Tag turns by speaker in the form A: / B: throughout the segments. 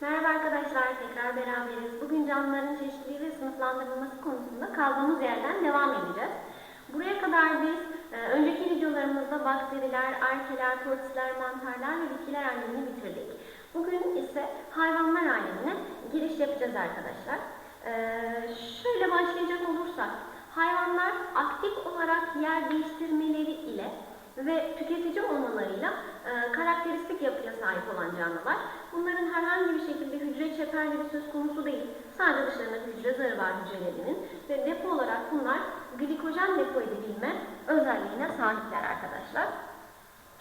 A: Merhaba arkadaşlar, tekrar beraberiz. Bugün canlıların çeşitliliği ve sınıflandırılması konusunda kaldığımız yerden devam edeceğiz. Buraya kadar biz e, önceki videolarımızda bakteriler, arkeler, tortisler, mantarlar ve bitkiler alemini bitirdik. Bugün ise hayvanlar alemine giriş yapacağız arkadaşlar. E, şöyle başlayacak olursak, hayvanlar aktif olarak yer değiştirmeleri ile ve tüketici olmalarıyla e, karakteristik yapıya sahip olan canlılar. Bunların herhangi bir şekilde hücre çeperleri söz konusu değil. Sadece dışlarında hücre zarı var hücrelerinin ve depo olarak bunlar glikojen depo edebilme özelliğine sahipler arkadaşlar.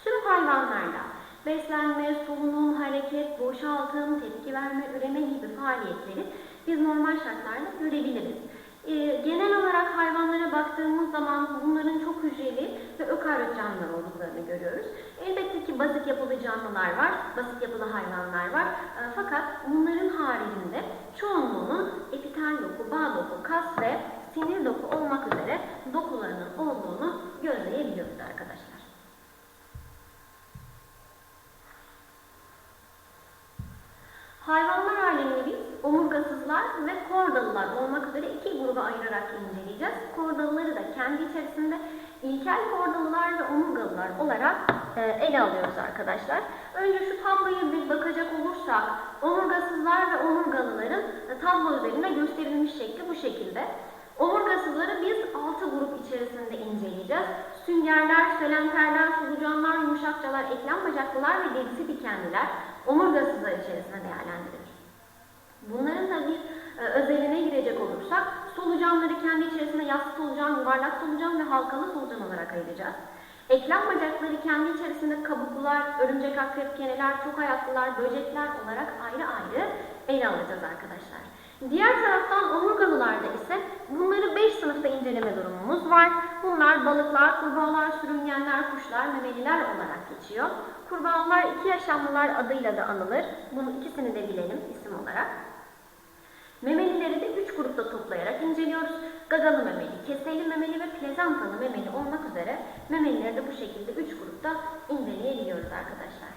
A: Tüm hayvanlarda beslenme, solunum, hareket, boşaltım, tepki verme, üreme gibi faaliyetleri biz normal şartlarda görebiliriz. Ee, genel olarak hayvanlara baktığımız zaman bunların çok hücreli ve ökaryot canlılar olduklarını görüyoruz. Elbette ki basit yapılı canlılar var, basit yapılı hayvanlar var. Ee, fakat bunların haricinde çoğunluğunun epitel doku, bağ doku, kas ve sinir doku olmak üzere dokularının olduğunu gözleyebiliyoruz arkadaşlar. Hayvanlar alemini biz omurgasızlar ve kordalılar olmak üzere iki gruba ayırarak inceleyeceğiz. Kordalıları da kendi içerisinde ilkel kordalılar ve omurgalılar olarak e, ele alıyoruz arkadaşlar. Önce şu tabloya bir bakacak olursak omurgasızlar ve omurgalıların e, tablo üzerinde gösterilmiş şekli bu şekilde. Omurgasızları biz altı grup içerisinde inceleyeceğiz. Süngerler, selenterler, solucanlar, yumuşakçalar, eklem bacaklılar ve derisi dikenliler omurgasızlar içerisinde değerlendirilir. Bunların da bir e, özeline girecek olursak solucanları kendi içerisinde yassı solucan, yuvarlak solucan ve halkalı solucan olarak ayıracağız. Eklem bacakları kendi içerisinde kabuklular, örümcek akrep keneler, çok ayaklılar, böcekler olarak ayrı ayrı ele alacağız arkadaşlar. Diğer taraftan omurgalılarda ise bunları 5 sınıfta inceleme durumumuz var. Bunlar balıklar, kurbağalar, sürüngenler, kuşlar, memeliler olarak geçiyor. Kurbağalar iki yaşamlılar adıyla da anılır. Bunu ikisini de bilelim isim olarak. Memelileri de üç grupta toplayarak inceliyoruz. Gagalı memeli, keseli memeli ve plezantalı memeli olmak üzere memelileri de bu şekilde üç grupta inceleyebiliyoruz arkadaşlar.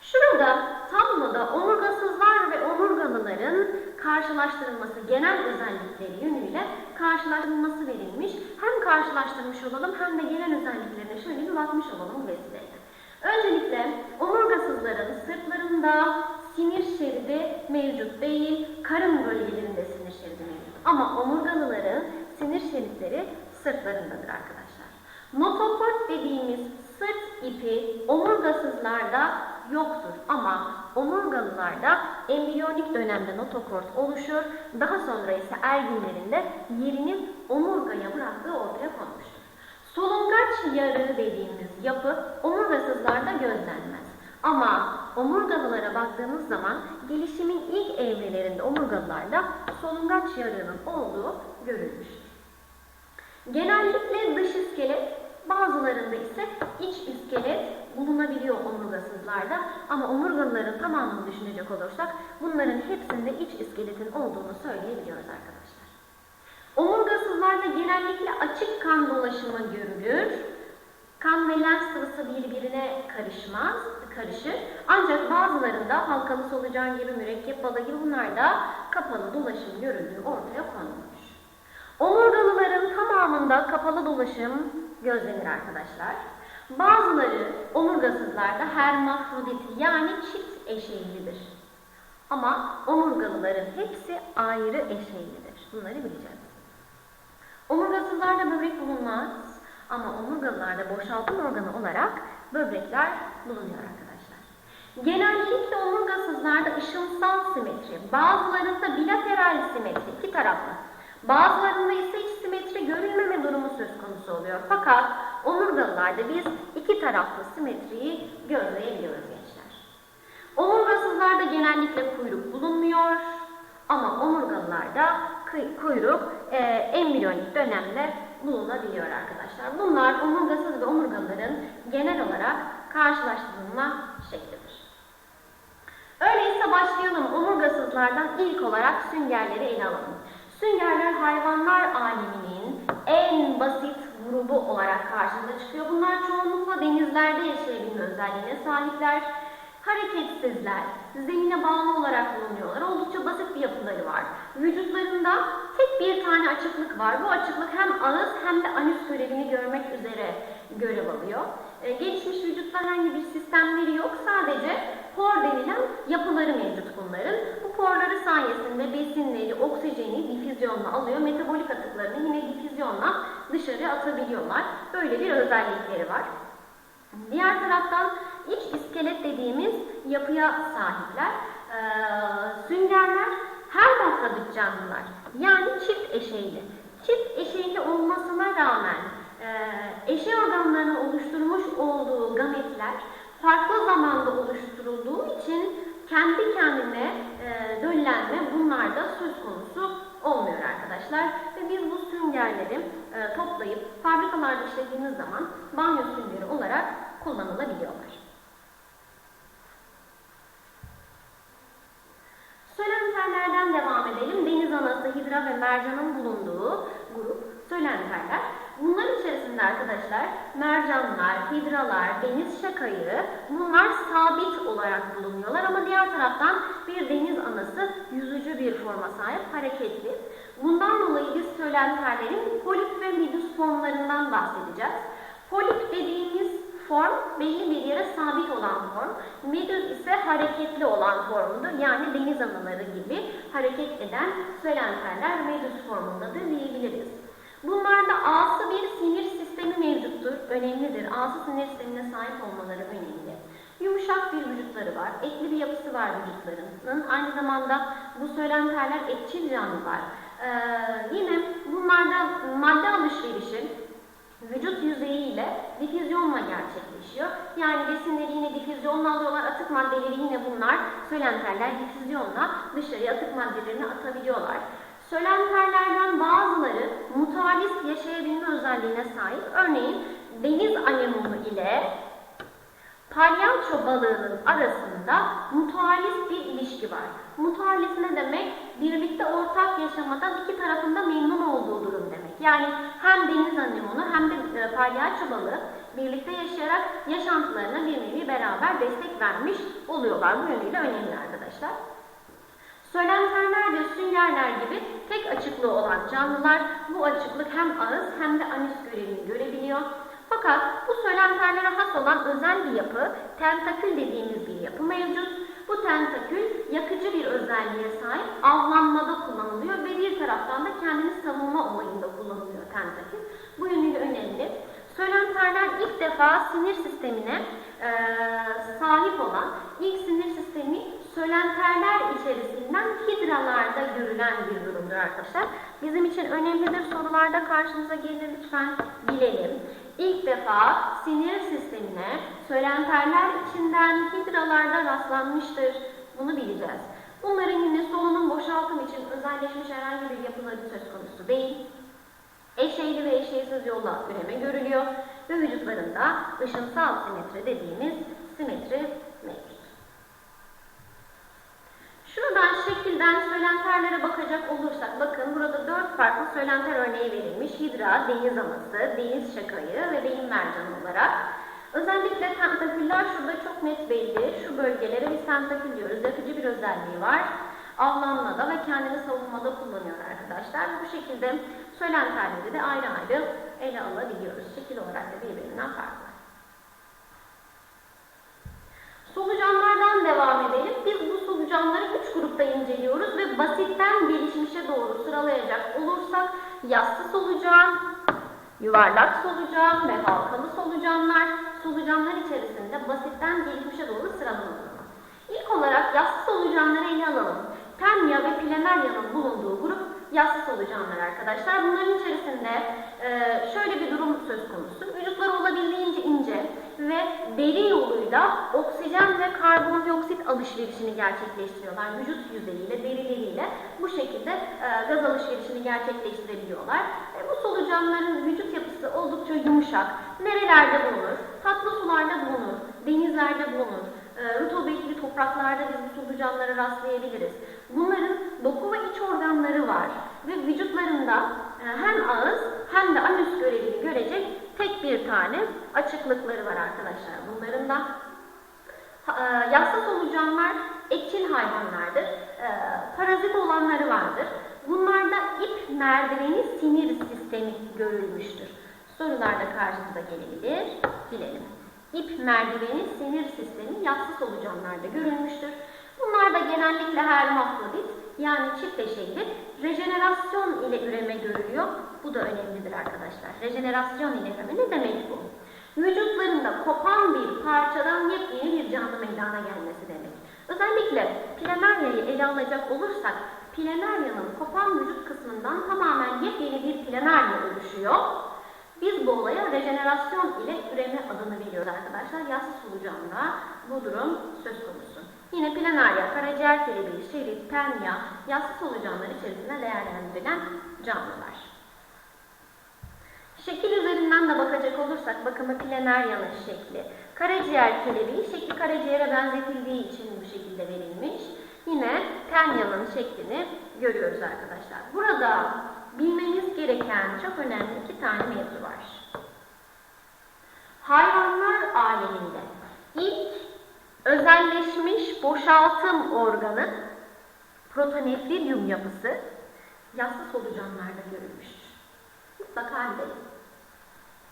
A: Şurada tabloda omurgasızlar ve omurgalıların karşılaştırılması, genel özellikleri yönüyle karşılaştırılması verilmiş. Hem karşılaştırmış olalım hem de genel özelliklerine şöyle bir bakmış olalım bu vesileyle. Öncelikle omurgasızların sırtlarında sinir şeridi mevcut değil, karın bölgelerinde sinir şeridi mevcut. Ama omurgalıların sinir şeritleri sırtlarındadır arkadaşlar. Notokort dediğimiz sırt ipi omurgasızlarda yoktur ama omurgalılarda embriyonik dönemde notokort oluşur. Daha sonra ise erginlerinde yerini omurgaya bıraktığı ortaya konmuştur. Solungaç yarığı dediğimiz yapı omurgasızlarda gözlenmez. Ama omurgalılara baktığımız zaman gelişimin ilk evrelerinde omurgalılarda solungaç yarığının olduğu görülmüştür. Genellikle dış iskelet, bazılarında ise iç iskelet bulunabiliyor omurgasızlarda. Ama omurgalıların tamamını düşünecek olursak bunların hepsinde iç iskeletin olduğunu söyleyebiliyoruz arkadaşlar. Omurgasızlarda genellikle açık kan dolaşımı görülür. Kan ve lenf sıvısı birbirine karışmaz, karışır. Ancak bazılarında halkalı solucan gibi, mürekkep balığı gibi bunlarda kapalı dolaşım görüldüğü ortaya konulmuş. Omurgalıların tamamında kapalı dolaşım gözlenir arkadaşlar. Bazıları omurgasızlarda hermafrodit yani çift eşeğlidir. Ama omurgalıların hepsi ayrı eşeğlidir. Bunları bileceğiz. Omurgasızlarda böbrek bulunmaz ama omurgalılarda boşaltım organı olarak böbrekler bulunuyor arkadaşlar. Genellikle omurgasızlarda ışımsal simetri, bazılarında bilateral simetri, iki taraflı. Bazılarında ise hiç simetri görülmeme durumu söz konusu oluyor. Fakat omurgalılarda biz iki taraflı simetriyi gözleyebiliyoruz gençler. Omurgasızlarda genellikle kuyruk bulunmuyor ama omurgalılarda kuyruk e, embriyonik dönemde bulunabiliyor arkadaşlar. Bunlar omurgasız ve omurgalıların genel olarak karşılaştırılma şeklidir. Öyleyse başlayalım omurgasızlardan ilk olarak süngerleri ele. Süngerler hayvanlar aleminin en basit grubu olarak karşımıza çıkıyor. Bunlar çoğunlukla denizlerde yaşayabilme özelliğine sahipler. Hareketsizler, zemine bağlı olarak bulunuyorlar. Oldukça basit bir yapıları var. Vücutlarında tek bir tane açıklık var. Bu açıklık hem ağız hem de anüs görevini görmek üzere görev alıyor. Ee, gelişmiş vücutta herhangi bir sistemleri yok. Sadece por denilen yapıları mevcut bunların. Bu porları sayesinde besinleri, oksijeni difüzyonla alıyor. Metabolik atıklarını yine difüzyonla dışarı atabiliyorlar. Böyle bir özellikleri var. Diğer taraftan iç iskelet dediğimiz yapıya sahipler. Ee, süngerler her noktadık canlılar. Yani çift eşeyli. Çift eşeyli olmasına rağmen e, eşey organlarını oluşturmuş olduğu gametler farklı zamanda oluşturulduğu için kendi kendine e, döllenme bunlarda söz konusu olmuyor arkadaşlar. Ve biz bu süngerleri e, toplayıp fabrikalarda işlediğimiz zaman banyo süngeri olarak kullanılabiliyorlar. Sölenterlerden devam edelim. Deniz anası, hidra ve mercanın bulunduğu grup sölenterler. Bunlar içerisinde arkadaşlar mercanlar, hidralar, deniz şakayı bunlar sabit olarak bulunuyorlar ama diğer taraftan bir deniz anası yüzücü bir forma sahip, hareketli. Bundan dolayı biz sölenterlerin polip ve midus formlarından bahsedeceğiz. Polip dediğimiz form belli bir yere sabit olan form. Medüz ise hareketli olan formudur. Yani deniz anaları gibi hareket eden sölenterler medüz formundadır diyebiliriz. Bunlarda ağsı bir sinir sistemi mevcuttur. Önemlidir. Ağsı sinir sistemine sahip olmaları önemli. Yumuşak bir vücutları var. Etli bir yapısı var vücutlarının. Aynı zamanda bu sölenterler etçil canlılar. Ee, yine bunlarda madde alışverişi vücut yüzeyiyle difüzyonla gerçekleşiyor. Yani besinleri yine difüzyonla alıyorlar, atık maddeleri yine bunlar sölenterler difüzyonla dışarıya atık maddelerini atabiliyorlar. Sölenterlerden bazıları mutualist yaşayabilme özelliğine sahip. Örneğin deniz anemonu ile palyanço balığının arasında mutualist bir ilişki var. Mutualist ne demek? Birlikte ortak yaşamadan iki tarafında memnun olduğu durum demek. Yani hem deniz anemonu hem de e, palyaço balığı birlikte yaşayarak yaşantılarına bir nevi beraber destek vermiş oluyorlar. Bu yönüyle önemli arkadaşlar. Sölenterler ve süngerler gibi tek açıklığı olan canlılar bu açıklık hem ağız hem de anüs görevini görebiliyor. Fakat bu sölenterlere has olan özel bir yapı, tentakül dediğimiz bir yapı mevcut. Bu tentakül yakıcı bir özelliğe sahip, avlanmada kullanılıyor ve bir taraftan da kendini savunma olayında kullanılıyor tentakül. Bu yönüyle önemli. Sölenterler ilk defa sinir sistemine e, sahip olan ilk sinir sistemi sölenterler içerisinden hidralarda görülen bir durumdur arkadaşlar. Bizim için önemlidir. Sorularda karşımıza gelir lütfen bilelim. İlk defa sinir sistemine sölenterler içinden hidralarda rastlanmıştır. Bunu bileceğiz. Bunların yine solunum boşaltım için özelleşmiş herhangi bir yapıları söz konusu değil. Eşeyli ve eşeysiz yolla üreme görülüyor ve vücutlarında ışınsal simetri dediğimiz simetri mevcut. Şuradan şekilden sölenterlere bakacak olursak, bakın burada dört farklı söylenter örneği verilmiş. Hidra, deniz aması, deniz şakayı ve beyin mercanı olarak. Özellikle tentaküller şurada çok net belli. Şu bölgelere biz tentakül diyoruz. Yakıcı bir özelliği var. Avlanmada ve kendini savunmada kullanıyor arkadaşlar. Bu şekilde söylenterleri de ayrı ayrı ele alabiliyoruz. Şekil olarak da birbirinden farklı. Solucanlardan devam edelim. Solucanları üç grupta inceliyoruz ve basitten gelişmişe doğru sıralayacak olursak yassı solucan, yuvarlak solucan ve halkalı solucanlar solucanlar içerisinde basitten gelişmişe doğru sıralanıyor. İlk olarak yassı solucanları ele alalım. Temya ve Planarya'nın bulunduğu grup yassı solucanlar arkadaşlar. Bunların içerisinde şöyle bir durum söz konusu. Vücutları olabildiğince ince ve deri yoluyla oksijen ve karbondioksit alışverişini gerçekleştiriyorlar. Vücut yüzeyiyle, derileriyle bu şekilde e, gaz alışverişini gerçekleştirebiliyorlar. E, bu solucanların vücut yapısı oldukça yumuşak. Nerelerde bulunur? Tatlı sularda bulunur, denizlerde bulunur. E, rutubetli topraklarda biz bu solucanlara rastlayabiliriz. Bunların doku ve iç organları var ve vücutlarında e, hem ağız hem de anüs görevini görecek tek bir tane açıklıkları var arkadaşlar bunların da. E, Yassa solucanlar etçil hayvanlardır. E, Parazit olanları vardır. Bunlarda ip merdiveni sinir sistemi görülmüştür. Sorularda karşımıza gelebilir. Bilelim. İp merdiveni sinir sistemi yassı solucanlarda görülmüştür. Bunlar da genellikle hermafrodit yani çift eşeyli rejenerasyon ile üreme görülüyor. Bu da önemlidir arkadaşlar. Rejenerasyon ile üreme ne demek bu? Vücutlarında kopan bir parçadan yepyeni bir canlı meydana gelmesi demek. Özellikle planaryayı ele alacak olursak planaryanın kopan vücut kısmından tamamen yepyeni bir planarya oluşuyor. Biz bu olaya rejenerasyon ile üreme adını veriyoruz arkadaşlar. Yassı solucanla bu durum söz konusu. Yine planarya, karaciğer kelebeği, şerit, penya, yassı solucanlar içerisinde değerlendirilen canlılar. Şekil üzerinden de bakacak olursak, bakımı planaryanın şekli. Karaciğer kelebeği şekli karaciğere benzetildiği için bu şekilde verilmiş. Yine penyanın şeklini görüyoruz arkadaşlar. Burada bilmeniz gereken çok önemli iki tane mevzu var. Hayvanlar aleminde ilk özelleşmiş boşaltım organı protonefridyum yapısı yassı solucanlarda görülmüştür. Mutlaka bilelim.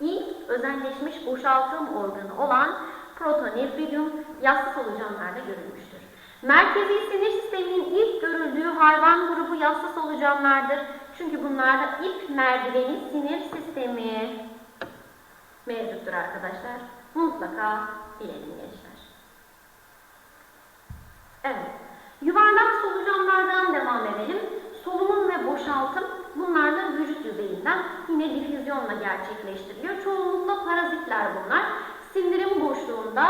A: İlk özelleşmiş boşaltım organı olan protonefridyum yassı solucanlarda görülmüştür. Merkezi sinir sisteminin ilk görüldüğü hayvan grubu yassı solucanlardır. Çünkü bunlarda ip merdiveni sinir sistemi mevcuttur arkadaşlar. Mutlaka bilelim gençler. Evet. Yuvarlak solucanlardan devam edelim. Solunum ve boşaltım bunlar yüzeyinden yine difüzyonla gerçekleştiriliyor. Çoğunlukla parazitler bunlar. Sindirim boşluğunda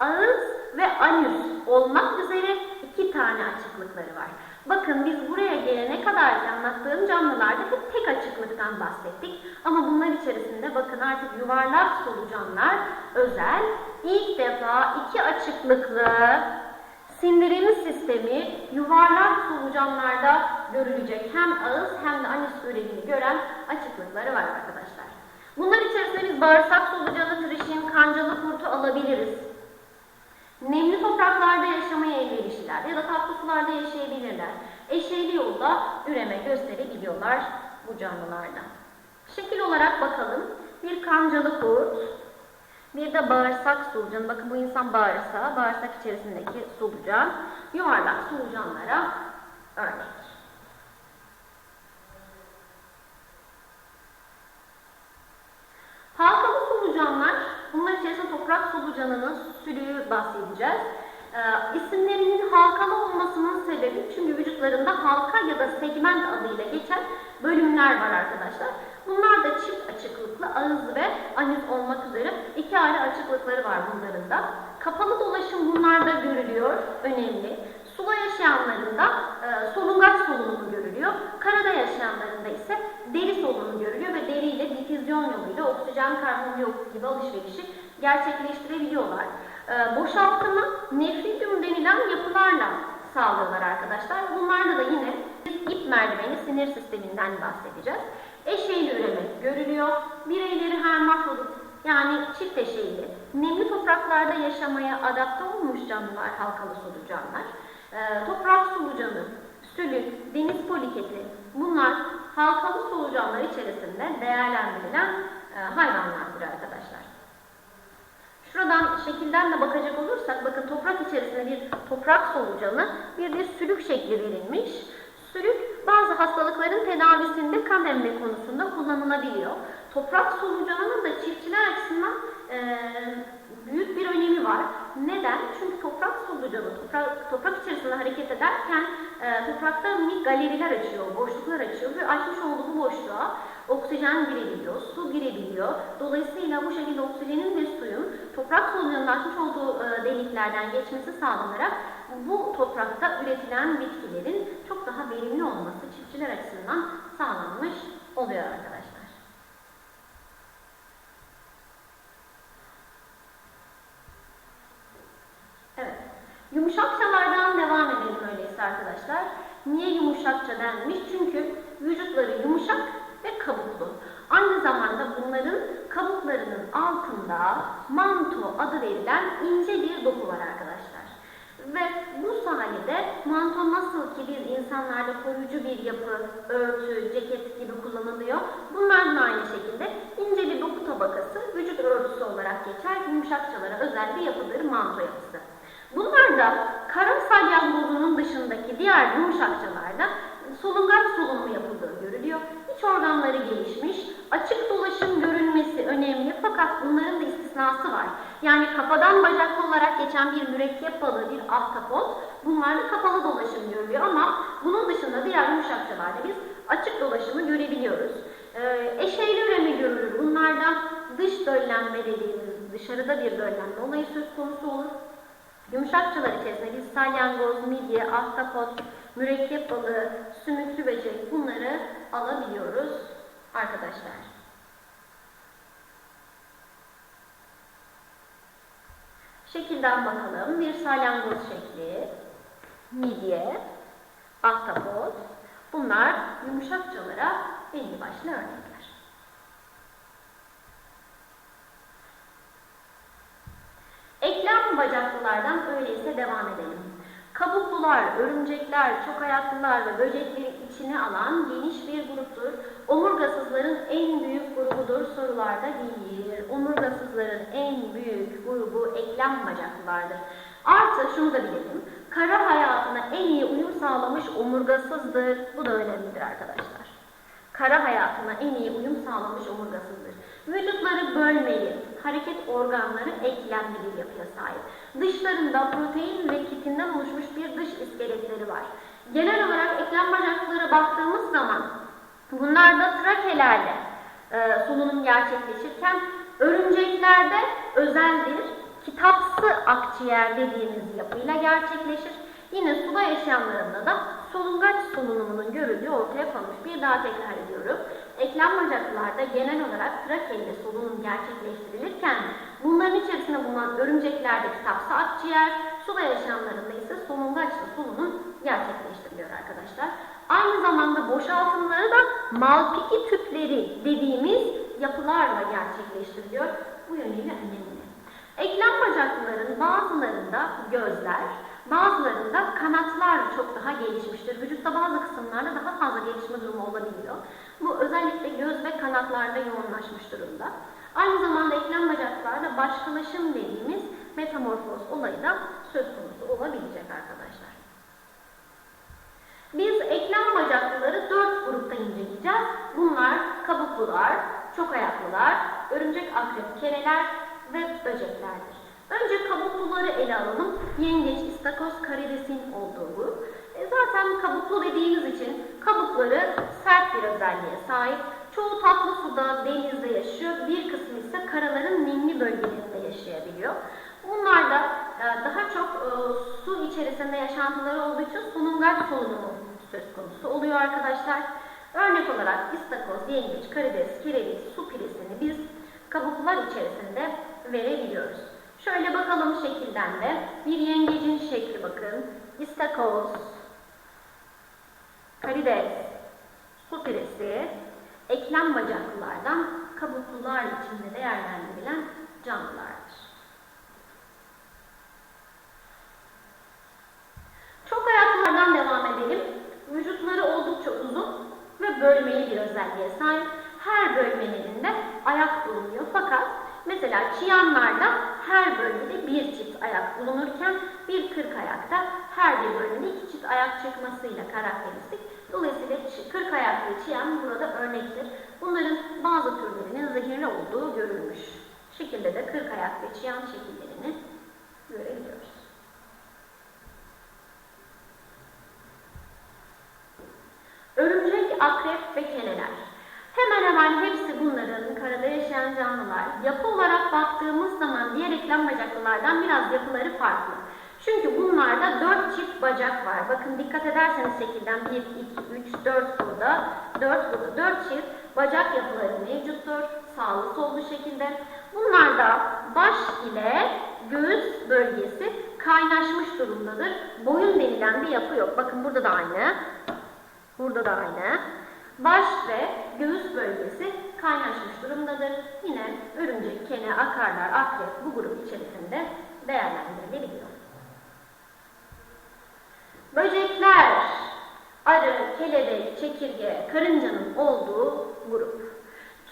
A: ağız ve anüs olmak üzere iki tane açıklıkları var. Bakın biz buraya gelene kadar anlattığım canlılarda hep tek açıklıktan bahsettik. Ama bunlar içerisinde bakın artık yuvarlak solucanlar özel ilk defa iki açıklıklı sindirim sistemi yuvarlak solucanlarda görülecek. Hem ağız hem de anüs görevini gören açıklıkları var arkadaşlar. Bunlar içerisinde biz bağırsak solucanı, trişin, kancalı kurtu alabiliriz. Nemli topraklarda yaşamaya elverişliler ya da tatlı sularda yaşayabilirler. Eşeğli yolda üreme gösterebiliyorlar bu canlılarda. Şekil olarak bakalım. Bir kancalı kurt, bir de bağırsak solucanı. Bakın bu insan bağırsağı, bağırsak içerisindeki solucan, yuvarlak solucanlara örnek. Halkalı solucanlar, bunlar içerisinde solucanının sülüğü bahsedeceğiz. Ee, isimlerinin halkalı olmasının sebebi çünkü vücutlarında halka ya da segment adıyla geçen bölümler var arkadaşlar. Bunlar da çift açıklıklı ağız ve anüs olmak üzere iki ayrı açıklıkları var bunların da. Kapalı dolaşım bunlarda görülüyor, önemli. Suda yaşayanlarında e, solungaç solunumu görülüyor. Karada yaşayanlarında ise deri solunumu görülüyor ve deriyle difüzyon yoluyla oksijen karbondioksit gibi alışverişi gerçekleştirebiliyorlar. E, boşaltımı nefridium denilen yapılarla sağlıyorlar arkadaşlar. Bunlarda da yine ip merdiveni sinir sisteminden bahsedeceğiz. Eşeğli üreme görülüyor. Bireyleri hermafrodit yani çift eşeğli, nemli topraklarda yaşamaya adapte olmuş canlılar halkalı solucanlar. E, toprak solucanı, sülük, deniz poliketi bunlar halkalı solucanlar içerisinde değerlendirilen e, hayvanlardır arkadaşlar. Şekilden de bakacak olursak bakın toprak içerisinde bir toprak solucanı bir de sülük şekli verilmiş. Sülük bazı hastalıkların tedavisinde kan emme konusunda kullanılabiliyor. Toprak solucanının da çiftçiler açısından e, büyük bir önemi var. Neden? Çünkü toprak solucanı toprak, toprak içerisinde hareket ederken e, toprakta minik galeriler açıyor, boşluklar açıyor ve açmış olduğu boşluğa oksijen girebiliyor, su girebiliyor. Dolayısıyla bu şekilde oksijenin ve suyun toprak solucanının açmış olduğu e, deliklerden geçmesi sağlanarak bu toprakta üretilen bitkilerin çok daha verimli olması çiftçiler açısından sağlanmış oluyor arkadaşlar. Evet. Yumuşakçalardan devam edelim öyleyse arkadaşlar. Niye yumuşakça denmiş? Çünkü vücutları yumuşak ve kabuklu. Aynı zamanda bunların kabuklarının altında manto adı verilen ince bir doku var arkadaşlar. Ve bu sayede manto nasıl ki biz insanlarda koruyucu bir yapı, örtü, ceket gibi kullanılıyor. Bunlar da aynı şekilde ince bir doku tabakası vücut örtüsü olarak geçer. Yumuşakçalara özel bir yapıdır manto yapısı. Bunlar da kara salyangozunun dışındaki diğer yumuşakçalarda solungaç solunumu yapıldığı görülüyor. İç organları gelişmiş, açık dolaşım görülmesi önemli fakat bunların da istisnası var. Yani kafadan bacaklı olarak geçen bir mürekkep balığı, bir ahtapot bunlarda kapalı dolaşım görülüyor ama bunun dışında diğer yumuşakçalarda biz açık dolaşımı görebiliyoruz. Ee, eşeyli üreme görülür. Bunlarda dış döllenme dediğimiz dışarıda bir döllenme olayı söz konusu olur. Yumuşakçalar içerisinde biz salyangoz, midye, ahtapot, mürekkep balığı, sümüklü böcek bunları alabiliyoruz arkadaşlar. Şekilden bakalım. Bir salyangoz şekli, midye, ahtapot. Bunlar yumuşakçalara belli başlı örnekler. Eklem bacaklılardan öyleyse devam edelim. Kabuklular, örümcekler, çok ayaklılar ve böcekleri içine alan geniş bir gruptur. Omurgasızların en büyük grubudur sorularda gelir. Omurgasızların en büyük grubu eklem bacaklılardır. Artı şunu da bilelim. Kara hayatına en iyi uyum sağlamış omurgasızdır. Bu da önemlidir arkadaşlar. Kara hayatına en iyi uyum sağlamış omurgasızdır. Vücutları bölmeli, hareket organları eklemli bir yapıya sahip. Dışlarında protein ve kitinden oluşmuş bir dış iskeletleri var. Genel olarak eklem bacaklara baktığımız zaman bunlarda trakelerle e, solunum gerçekleşirken örümceklerde özeldir. Kitapsı akciğer dediğimiz yapıyla gerçekleşir. Yine suda yaşayanlarında da solungaç solunumunun görüldüğü ortaya konmuş. Bir daha tekrar ediyorum. Eklem bacaklarda genel olarak trakeyle solunum gerçekleştirilirken bunların içerisinde bulunan örümceklerde kitapsı akciğer, suda yaşayanlarında ise solungaçla solunum gerçekleştiriliyor arkadaşlar. Aynı zamanda boşaltımları da malpiki tüpleri dediğimiz yapılarla gerçekleştiriliyor. Bu yönüyle önemli. Eklem bacaklıların bazılarında gözler, bazılarında kanatlar çok daha gelişmiştir. Vücutta bazı kısımlarda daha fazla gelişme durumu olabiliyor. Bu özellikle göz ve kanatlarda yoğunlaşmış durumda. Aynı zamanda eklem bacaklarda başkalaşım dediğimiz metamorfoz olayı da söz konusu olabilecek arkadaşlar. Biz eklem bacaklıları dört grupta inceleyeceğiz. Bunlar kabuklular, çok ayaklılar, örümcek akrep kereler ve böceklerdir. Önce kabukluları ele alalım. Yengeç, istakoz, karidesin olduğu. E zaten kabuklu dediğimiz için kabukları sert bir özelliğe sahip. Çoğu tatlı suda, denizde yaşıyor. Bir kısmı ise karaların nemli bölgelerinde yaşayabiliyor. Bunlar da e, daha çok e, su içerisinde yaşantıları olduğu için solungaç solunumu söz konusu oluyor arkadaşlar. Örnek olarak istakoz, yengeç, karides, kereviz, su piresini biz kabuklar içerisinde verebiliyoruz. Şöyle bakalım şekilden de. Bir yengecin şekli bakın. İstakoz, karides, su piresi, eklem bacaklılardan kabuklular içinde değerlendirilen canlılardır. Çok ayaklılardan devam edelim. Vücutları oldukça uzun ve bölmeli bir özelliğe sahip. Her bölmelerinde ayak bulunuyor fakat mesela çiyanlarda her bölgede bir çift ayak bulunurken bir kırk ayakta her bir bölgede iki çift ayak çıkmasıyla karakteristik. Dolayısıyla kırk ayaklı çiyan burada örnektir. Bunların bazı türlerinin zehirli olduğu görülmüş. Şekilde de kırk ayak ve çiyan şekillerini görebiliyoruz. Örümcek, akrep ve keleler. Hemen hemen hepsi yaşayan canlılar. Yapı olarak baktığımız zaman diğer eklem bacaklılardan biraz yapıları farklı. Çünkü bunlarda dört çift bacak var. Bakın dikkat ederseniz şekilden 1, 2, 3, 4 burada, 4 burada. 4 çift bacak yapıları mevcuttur. Sağlı sollu şekilde. Bunlarda baş ile göğüs bölgesi kaynaşmış durumdadır. Boyun denilen bir yapı yok. Bakın burada da aynı. Burada da aynı. Baş ve göğüs bölgesi kaynaşmış durumdadır. Yine örümcek, kene, akarlar, akrep bu grup içerisinde değerlendirilebiliyor. Böcekler, arı, kelebek, çekirge, karıncanın olduğu grup.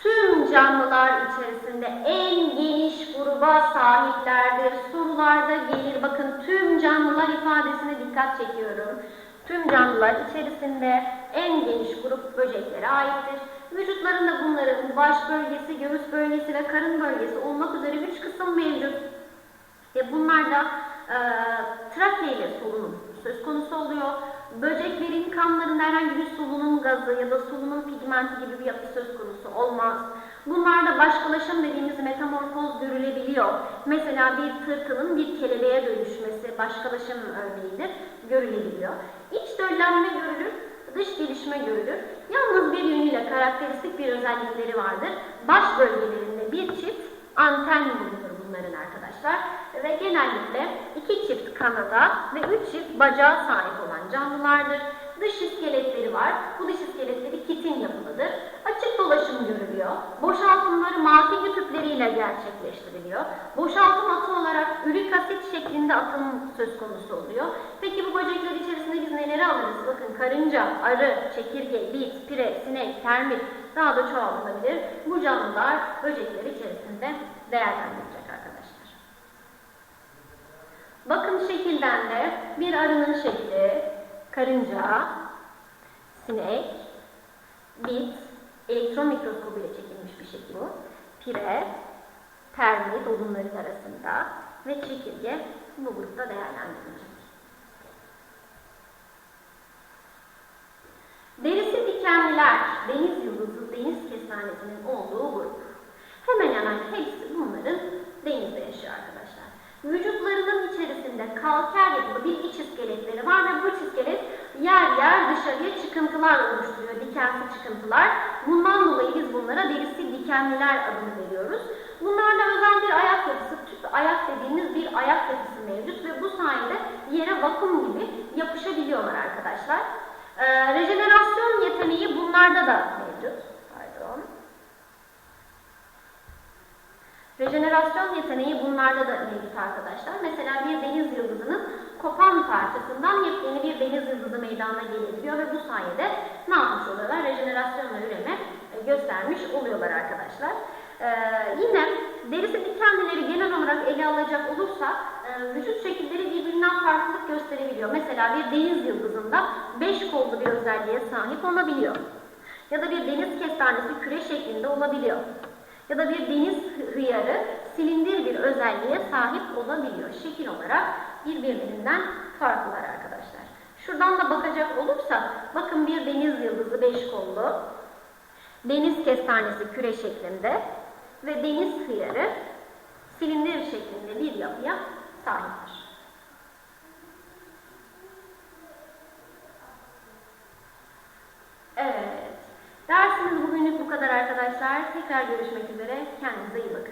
A: Tüm canlılar içerisinde en geniş gruba sahiplerdir. Sorularda gelir. Bakın tüm canlılar ifadesine dikkat çekiyorum. Tüm canlılar içerisinde en geniş grup böceklere aittir. Vücutlarında bunların baş bölgesi, göğüs bölgesi ve karın bölgesi olmak üzere üç kısım mevcut. Ve bunlarda e, trakea ile solunum söz konusu oluyor. Böceklerin kanlarında herhangi bir solunum gazı ya da solunum pigmenti gibi bir yapı söz konusu olmaz. Bunlarda başkalaşım dediğimiz metamorfoz görülebiliyor. Mesela bir tırtılın bir kelebeğe dönüşmesi başkalaşım örneğidir, görülebiliyor. İç döllenme görülür, dış gelişme görülür. Yalnız bir yönüyle karakteristik bir özellikleri vardır. Baş bölgelerinde bir çift anten bulunur bunların arkadaşlar. Ve genellikle iki çift kanada ve üç çift bacağa sahip olan canlılardır. Dış iskeletleri var. Bu dış iskeletleri kitin yapılıdır. Açık dolaşım görülüyor. Boşaltımları Markegü tüpleriyle gerçekleştiriliyor. Boşaltım atı olarak ürik asit şeklinde atım söz konusu oluyor. Peki bu böcekler içerisinde biz neleri alırız? Bakın karınca, arı, çekirge, bit, pire, sinek, termit daha da çoğaltılabilir. Bu canlılar böcekler içerisinde değerlendirilecek arkadaşlar. Bakın şekilden de bir arının şekli, karınca, sinek, bit, elektron mikroskobu ile çekilmiş bir şekil bu. Pire, termit odunların arasında ve çekirge bu grupta değerlendirilecek. Derisi dikenliler, deniz yıldızı, deniz kestanesinin olduğu grup. Hemen hemen hepsi bunların denizde yaşıyor arkadaşlar. Vücutlarının içerisinde kalker yapılı bir iç iskeletleri var ve bu iç iskelet yer yer dışarıya çıkıntılar oluşturuyor, dikensiz çıkıntılar. Bundan dolayı biz bunlara derisi dikenliler adını veriyoruz. Bunlarla özel bir ayak yapısı, tüp ayak dediğimiz bir ayak yapısı mevcut ve bu sayede yere vakum gibi yapışabiliyorlar arkadaşlar. Ee, rejenerasyon yeteneği bunlarda da mevcut. Pardon. Rejenerasyon yeteneği bunlarda da mevcut arkadaşlar. Mesela bir deniz yıldızının kopan parçasından yepyeni bir deniz yıldızı meydana gelebiliyor ve bu sayede ne yapmış oluyorlar? Rejenerasyonla üreme e, göstermiş oluyorlar arkadaşlar. Ee, yine derisi dikenlileri genel olarak ele alacak olursa e, vücut şekilleri birbirinden farklılık gösterebiliyor. Mesela bir deniz yıldızında beş kollu bir özelliğe sahip olabiliyor. Ya da bir deniz kestanesi küre şeklinde olabiliyor. Ya da bir deniz hıyarı silindir bir özelliğe sahip olabiliyor. Şekil olarak birbirlerinden farklılar arkadaşlar. Şuradan da bakacak olursak, bakın bir deniz yıldızı beş kollu, deniz kestanesi küre şeklinde ve deniz hıyarı silindir şeklinde bir yapıya sahiptir. Evet. Dersimiz bugünlük bu kadar arkadaşlar. Tekrar görüşmek üzere. Kendinize iyi bakın.